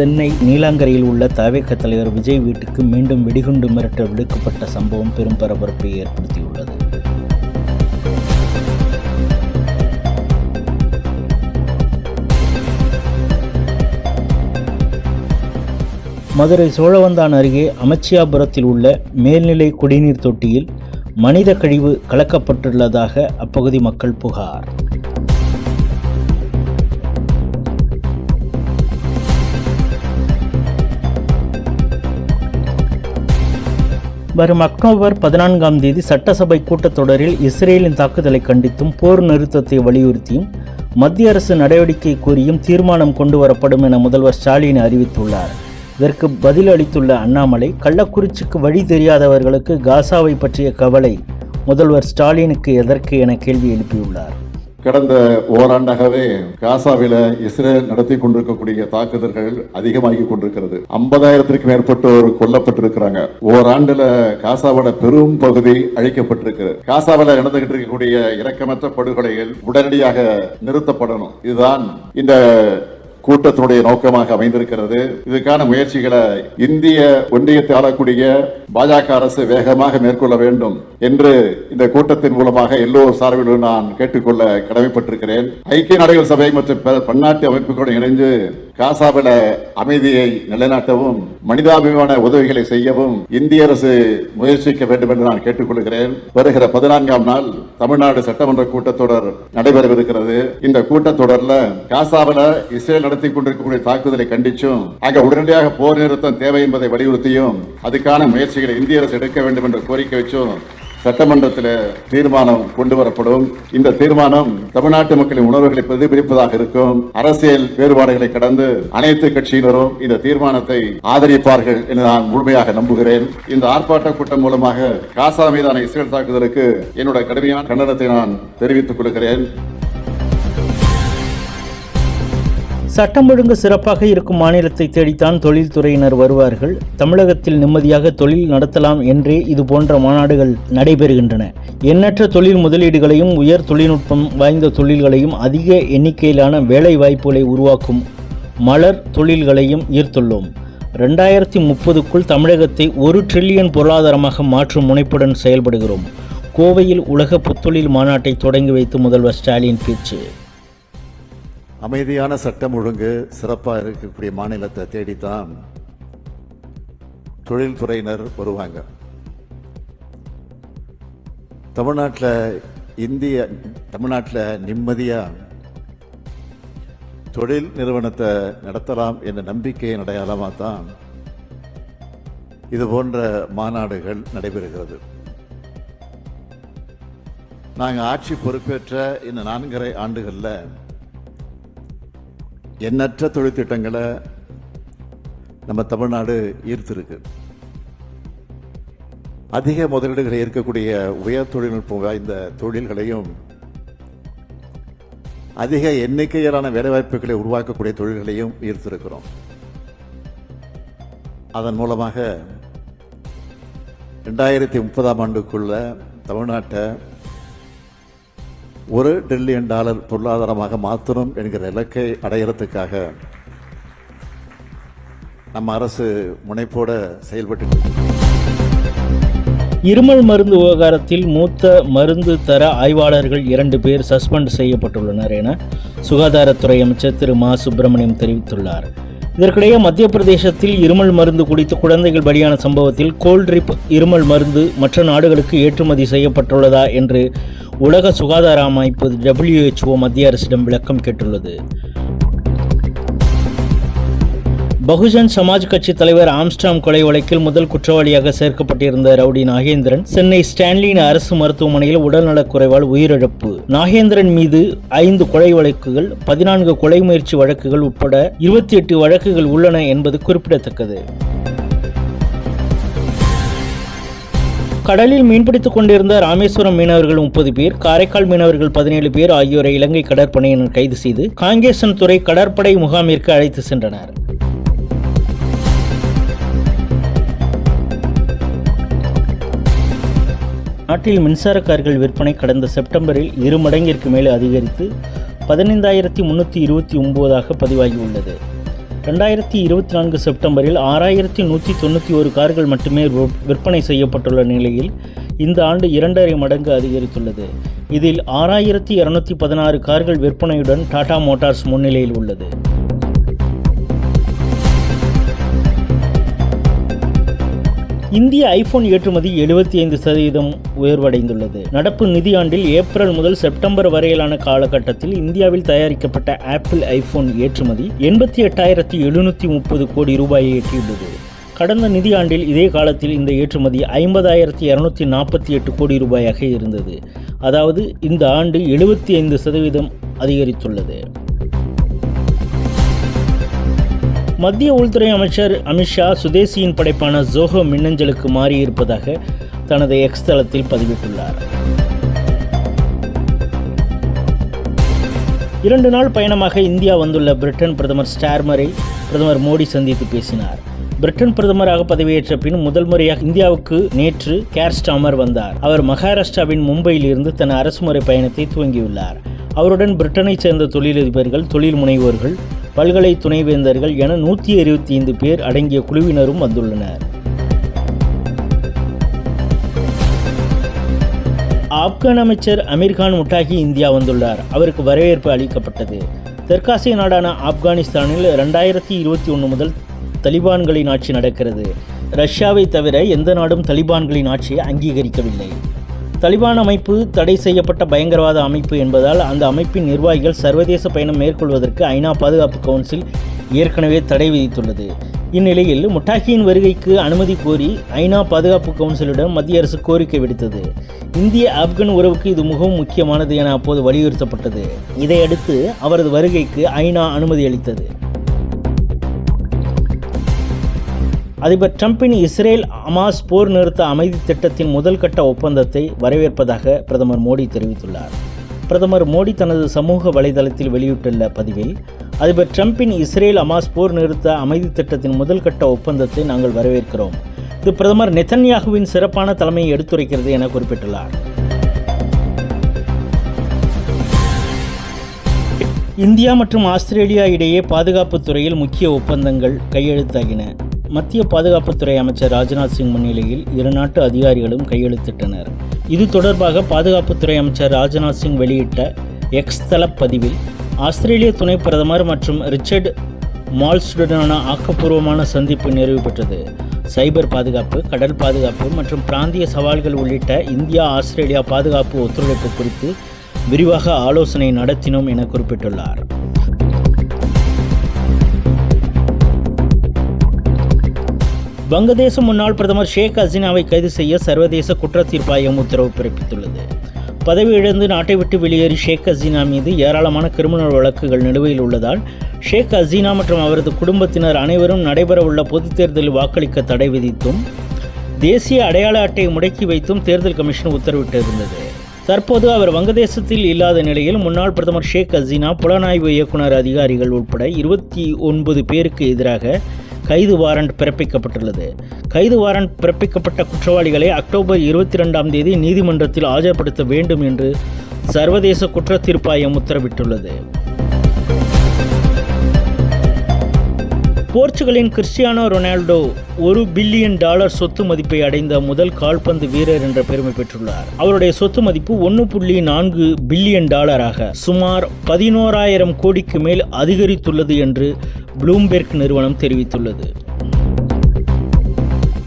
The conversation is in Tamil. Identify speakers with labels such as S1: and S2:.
S1: சென்னை நீலாங்கரையில் உள்ள தவேக தலைவர் விஜய் வீட்டுக்கு மீண்டும் வெடிகுண்டு மிரட்டல் விடுக்கப்பட்ட சம்பவம் பெரும் பரபரப்பை ஏற்படுத்தியுள்ளது. மதுரை சோழவந்தான் அருகே அமைச்சியாபுரத்தில் உள்ள மேல்நிலை குடிநீர் தொட்டியில் மனித கழிவு கலக்கப்பட்டுள்ளதாக அப்பகுதி மக்கள் புகார். வரும் அக்டோபர் பதினான்காம் தேதி சட்டசபை கூட்டத்தொடரில் இஸ்ரேலின் தாக்குதலை கண்டித்தும் போர் நிறுத்தத்தை வலியுறுத்தியும் மத்திய அரசு நடவடிக்கை கோரியும் தீர்மானம் கொண்டு வரப்படும் என முதல்வர் ஸ்டாலின் அறிவித்துள்ளார். இதற்கு பதில் அளித்துள்ள அண்ணாமலை கள்ளக்குறிச்சிக்கு வழி தெரியாதவர்களுக்கு காசாவை பற்றிய கவலை முதல்வர் ஸ்டாலினுக்கு எதற்கு என கேள்வி எழுப்பியுள்ளார்.
S2: கடந்த ஓராண்டாகவே காசாவில இஸ்ரேல் நடத்தி கொண்டிருக்கக்கூடிய தாக்குதல்கள் அதிகமாகி கொண்டிருக்கிறது. ஐம்பதாயிரத்திற்கு மேற்பட்டோர் கொல்லப்பட்டிருக்கிறாங்க. ஓராண்டுல காசாவோட பெரும் பகுதி அழிக்கப்பட்டிருக்கு காசாவில நடந்துகிட்டு இருக்கக்கூடிய இரக்கமற்ற படுகொலைகள் உடனடியாக நிறுத்தப்படணும். இதுதான் இந்த கூட்டத்தினுடைய நோக்கமாக அமைந்திருக்கிறது. இதுக்கான முயற்சிகளை இந்திய ஒன்றியத்தை ஆளக்கூடிய பாஜக அரசு வேகமாக மேற்கொள்ள வேண்டும் என்று இந்த கூட்டத்தின் மூலமாக எல்லோர் சார்பிலும் நான் கேட்டுக்கொள்ள கடமைப்பட்டிருக்கிறேன். ஐக்கிய நாடுகள் சபை மற்றும் பன்னாட்டு அமைப்புகளுடன் இணைந்து காசாவில அமைதியை நிலைநாட்டவும் மனிதாபிமான உதவிகளை செய்யவும் இந்திய அரசு முயற்சிக்க வேண்டும் என்று நான் கேட்டுக்கொள்கிறேன். வருகிற பதினான்காம் நாள் தமிழ்நாடு சட்டமன்ற கூட்டத்தொடர் நடைபெறவிருக்கிறது. இந்த கூட்டத்தொடர்ல காசாவில இஸ்ரேல் நடத்தி கொண்டிருக்கக்கூடிய தாக்குதலை கண்டிச்சும் அங்க உடனடியாக போர் நிறுத்தம் தேவை என்பதை வலியுறுத்தியும் அதுக்கான முயற்சிகளை இந்திய அரசு எடுக்க வேண்டும் என்ற கோரிக்கை வச்சும் சட்டமன்றத்தில் தீர்மானம் கொண்டு வரப்படும் இந்த தீர்மானம் தமிழ்நாட்டு மக்களின் உணர்வுகளை பிரதிபலிப்பதாக இருக்கும். அரசியல் வேறுபாடுகளை கடந்து அனைத்து கட்சியினரும் இந்த தீர்மானத்தை ஆதரிப்பார்கள் என நான் முழுமையாக நம்புகிறேன். இந்த ஆர்ப்பாட்ட கூட்டம் மூலமாக காசா மீதான இஸ்ரேல் தாக்குதலுக்கு என்னோட கடுமையான கண்டனத்தை நான் தெரிவித்துக் கொள்கிறேன்.
S1: சட்டம் ஒழுங்கு சிறப்பாக இருக்கும் மாநிலத்தை தேடித்தான் தொழில்துறையினர் வருவார்கள். தமிழகத்தில் நிம்மதியாக தொழில் நடத்தலாம் என்றே இது போன்ற மாநாடுகள் நடைபெறுகின்றன. எண்ணற்ற தொழில் முதலீடுகளையும் உயர் தொழில்நுட்பம் வாய்ந்த தொழில்களையும் அதிக எண்ணிக்கையிலான வேலை வாய்ப்புகளை உருவாக்கும் மலர் தொழில்களையும் ஈர்த்துள்ளோம். ரெண்டாயிரத்தி முப்பதுக்குள் தமிழகத்தை ஒரு ட்ரில்லியன் பொருளாதாரமாக மாற்றும் முனைப்புடன் செயல்படுகிறோம். கோவையில் உலக புத்தொழில் மாநாட்டை தொடங்கி வைத்து முதல்வர் ஸ்டாலின் பேச்சு.
S3: அமைதியான சட்டம் ஒழுங்கு சிறப்பாக இருக்கக்கூடிய மாநிலத்தை தேடித்தான் தொழில்துறையினர் வருவாங்க. தமிழ்நாட்டில் இந்திய தமிழ்நாட்டில் நிம்மதியாக தொழில் நிறுவனத்தை நடத்தலாம் என்ற நம்பிக்கையின் அடையாளமாக தான் இது போன்ற மாநாடுகள் நடைபெறுகிறது. நாங்கள் ஆட்சி பொறுப்பேற்ற இந்த நான்கரை ஆண்டுகளில் எண்ணற்ற தொழிற்திட்டங்களை நம்ம தமிழ்நாடு ஈர்த்திருக்கு. அதிக முதலீடுகளை இருக்கக்கூடிய உயர் தொழில்நுட்பம் வாய்ந்த தொழில்களையும் அதிக எண்ணிக்கையிலான வேலைவாய்ப்புகளை உருவாக்கக்கூடிய தொழில்களையும் ஈர்த்திருக்கிறோம். அதன் மூலமாக ரெண்டாயிரத்தி முப்பதாம் ஆண்டுக்குள்ள தமிழ்நாட்டை ஒரு டிரில்லியன் டாலர் பொருளாதாரமாக மாற்றணும் என்கிற இலக்கை அடையிறதுக்காக நம்ம அரசு முனைப்போட செயல்பட்டு
S1: இருமல் மருந்து விவகாரத்தில் மூத்த மருந்து தர ஆய்வாளர்கள் இரண்டு பேர் சஸ்பெண்ட் செய்யப்பட்டுள்ளனர் என சுகாதாரத்துறை அமைச்சர் திரு மா சுப்பிரமணியம் தெரிவித்துள்ளார். இதற்கிடையே மத்திய பிரதேசத்தில் இருமல் மருந்து குடித்து குழந்தைகள் பலியான சம்பவத்தில் கோல்ட்ரிப் இருமல் மருந்து மற்ற நாடுகளுக்கு ஏற்றுமதி செய்யப்பட்டுள்ளதா என்று உலக சுகாதார அமைப்பு டபிள்யூஹெச்ஓ மத்திய அரசிடம் விளக்கம் கேட்டுள்ளது. பகுஜன் சமாஜ் கட்சி தலைவர் ஆம்ஸ்டாம் கொலை வழக்கில் முதல் குற்றவாளியாக சேர்க்கப்பட்டிருந்த ரவுடி நாகேந்திரன் சென்னை ஸ்டான்லியின் அரசு மருத்துவமனையில் உடல்நலக் குறைவால் உயிரிழப்பு. நாகேந்திரன் மீது ஐந்து கொலை வழக்குகள் பதினான்கு கொலை முயற்சி வழக்குகள் உட்பட இருபத்தி எட்டு வழக்குகள் உள்ளன என்பது குறிப்பிடத்தக்கது. கடலில் மீன்பிடித்துக் கொண்டிருந்த ராமேஸ்வரம் மீனவர்கள் முப்பது பேர் காரைக்கால் மீனவர்கள் பதினேழு பேர் ஆகியோரை இலங்கை கடற்படையினர் கைது செய்து காங்கேசன் துறை கடற்படை முகாமிற்கு அழைத்து சென்றனர். நாட்டில் மின்சார கார்கள் விற்பனை கடந்த செப்டம்பரில் இரு மடங்கிற்கு மேலே அதிகரித்து பதினைந்தாயிரத்தி முன்னூற்றி இருபத்தி ஒம்போதாக பதிவாகியுள்ளது. ரெண்டாயிரத்தி இருபத்தி நான்கு செப்டம்பரில் ஆறாயிரத்தி நூற்றி தொண்ணூற்றி ஒரு கார்கள் மட்டுமே விற்பனை செய்யப்பட்டுள்ள நிலையில் இந்த ஆண்டு இரண்டரை மடங்கு அதிகரித்துள்ளது. இதில் ஆறாயிரத்தி இரநூத்தி பதினாறு கார்கள் விற்பனையுடன் டாடா மோட்டார்ஸ் முன்னிலையில் உள்ளது. இந்திய ஐபோன் ஏற்றுமதி எழுபத்தி ஐந்து சதவீதம் உயர்வடைந்துள்ளது. நடப்பு நிதியாண்டில் ஏப்ரல் முதல் செப்டம்பர் வரையிலான காலகட்டத்தில் இந்தியாவில் தயாரிக்கப்பட்ட ஆப்பிள் ஐபோன் ஏற்றுமதி எண்பத்தி எட்டாயிரத்தி எழுநூற்றி முப்பது கோடி ரூபாயை எட்டியுள்ளது. கடந்த நிதியாண்டில் இதே காலத்தில் இந்த ஏற்றுமதி ஐம்பதாயிரத்தி இரநூத்தி நாற்பத்தி எட்டு கோடி ரூபாயாக இருந்தது. அதாவது இந்த ஆண்டு எழுபத்தி ஐந்து சதவீதம் அதிகரித்துள்ளது. மத்திய உள்துறை அமைச்சர் அமித்ஷா சுதேசியின் படைப்பான ஜோஹோ மின்னஞ்சலுக்கு மாறியிருப்பதாக தனது எக்ஸ் தளத்தில் பதிவிட்டுள்ளார். இரண்டு நாள் பயணமாக இந்தியா வந்துள்ள பிரிட்டன் பிரதமர் ஸ்டார்மரை பிரதமர் மோடி சந்தித்து பேசினார். பிரிட்டன் பிரதமராக பதவியேற்ற பின் முதல் முறையாக இந்தியாவுக்கு நேற்று கேர் ஸ்டாமர் வந்தார். அவர் மகாராஷ்டிராவின் மும்பையில் இருந்து தன் அரசுமுறை பயணத்தை துவங்கியுள்ளார். அவருடன் பிரிட்டனைச் சேர்ந்த தொழிலதிபர்கள் தொழில் முனைவோர்கள் பல்கலை துணைவேந்தர்கள் என நூற்றி இருபத்தி ஐந்து பேர் அடங்கிய குழுவினரும் வந்துள்ளனர். ஆப்கான் அமைச்சர் அமீர்கான் முட்டாகி இந்தியா வந்துள்ளார். அவருக்கு வரவேற்பு அளிக்கப்பட்டது. தெற்காசிய நாடான ஆப்கானிஸ்தானில் ரெண்டாயிரத்தி இருபத்தி ஒன்று முதல் தலிபான்களின் ஆட்சி நடக்கிறது. ரஷ்யாவை தவிர எந்த நாடும் தலிபான்களின் ஆட்சியை அங்கீகரிக்கவில்லை. தலிபான் அமைப்பு தடை செய்யப்பட்ட பயங்கரவாத அமைப்பு என்பதால் அந்த அமைப்பின் நிர்வாகிகள் சர்வதேச பயணம் மேற்கொள்வதற்கு ஐநா பாதுகாப்பு கவுன்சில் ஏற்கனவே தடை விதித்துள்ளது. இந்நிலையில் முட்டாகியின் வருகைக்கு அனுமதி கோரி ஐநா பாதுகாப்பு கவுன்சிலிடம் மத்திய அரசு கோரிக்கை விடுத்தது. இந்திய ஆப்கன் உறவுக்கு இது மிகவும் முக்கியமானது என அப்போது வலியுறுத்தப்பட்டது. இதையடுத்து அவரது வருகைக்கு ஐநா அனுமதி அளித்தது. அதிபர் ட்ரம்பின் இஸ்ரேல் அமாஸ் போர் நிறுத்த அமைதி திட்டத்தின் முதல் கட்ட ஒப்பந்தத்தை வரவேற்பதாக பிரதமர் மோடி தெரிவித்துள்ளார். பிரதமர் மோடி தனது சமூக வலைதளத்தில் வெளியிட்டுள்ள பதிவில் அதிபர் ட்ரம்பின் இஸ்ரேல் அமாஸ் போர் நிறுத்த அமைதி திட்டத்தின் முதல் கட்ட ஒப்பந்தத்தை நாங்கள் வரவேற்கிறோம். இது பிரதமர் நெத்தன்யாகுவின் சிறப்பான தலைமையை எடுத்துரைக்கிறது என குறிப்பிட்டுள்ளார். இந்தியா மற்றும் ஆஸ்திரேலியா இடையே பாதுகாப்புத் துறையில் முக்கிய ஒப்பந்தங்கள் கையெழுத்தாகின. மத்திய பாதுகாப்புத்துறை அமைச்சர் ராஜ்நாத் சிங் முன்னிலையில் இரு நாட்டு அதிகாரிகளும் கையெழுத்திட்டனர். இது தொடர்பாக பாதுகாப்புத்துறை அமைச்சர் ராஜ்நாத் சிங் வெளியிட்ட எக்ஸ் தள பதிவில் ஆஸ்திரேலிய துணை பிரதமர் மற்றும் ரிச்சர்ட் மால்ஸுடனான ஆக்கப்பூர்வமான சந்திப்பு நிறைவு பெற்றது. சைபர் பாதுகாப்பு கடல் பாதுகாப்பு மற்றும் பிராந்திய சவால்கள் உள்ளிட்ட இந்தியா ஆஸ்திரேலியா பாதுகாப்பு ஒத்துழைப்பு குறித்து விரிவாக ஆலோசனை நடத்தினோம் என குறிப்பிட்டுள்ளார். வங்கதேச முன்னாள் பிரதமர் ஷேக் ஹசீனாவை கைது செய்ய சர்வதேச குற்றத்தீர்ப்பாயம் உத்தரவு பிறப்பித்துள்ளது. பதவி இழந்து நாட்டை விட்டு வெளியேறி ஷேக் ஹசீனா மீது ஏராளமான கிரிமினல் வழக்குகள் நிலுவையில் உள்ளதால் ஷேக் ஹசீனா மற்றும் அவரது குடும்பத்தினர் அனைவரும் நடைபெறவுள்ள பொதுத் தேர்தலில் வாக்களிக்க தடை விதித்தும் தேசிய அடையாள அட்டையை முடக்கி வைத்தும் தேர்தல் கமிஷன் உத்தரவிட்டிருந்தது. தற்போது அவர் வங்கதேசத்தில் இல்லாத நிலையில் முன்னாள் பிரதமர் ஷேக் ஹசீனா புலனாய்வு இயக்குனர் அதிகாரிகள் உட்பட இருபத்தி ஒன்பது பேருக்கு எதிராக கைது வாரண்ட் பிறப்பிக்கப்பட்டுள்ளது. கைது வாரண்ட் பிறப்பிக்கப்பட்ட குற்றவாளிகளை அக்டோபர் இருபத்தி ரெண்டாம் தேதி நீதிமன்றத்தில் ஆஜர்படுத்த வேண்டும் என்று சர்வதேச குற்ற தீர்ப்பாயம் உத்தரவிட்டுள்ளது. போர்ச்சுகலின் கிறிஸ்டியானோ ரொனால்டோ ஒரு பில்லியன் டாலர் சொத்து மதிப்பை அடைந்த முதல் கால்பந்து வீரர் என்ற பெருமை பெற்றுள்ளார். அவருடைய சொத்து மதிப்பு ஒன்று புள்ளி நான்கு பில்லியன் டாலராக சுமார் பதினோராயிரம் கோடிக்கு மேல் அதிகரித்துள்ளது என்று ப்ளூம்பெர்க் நிறுவனம் தெரிவித்துள்ளது.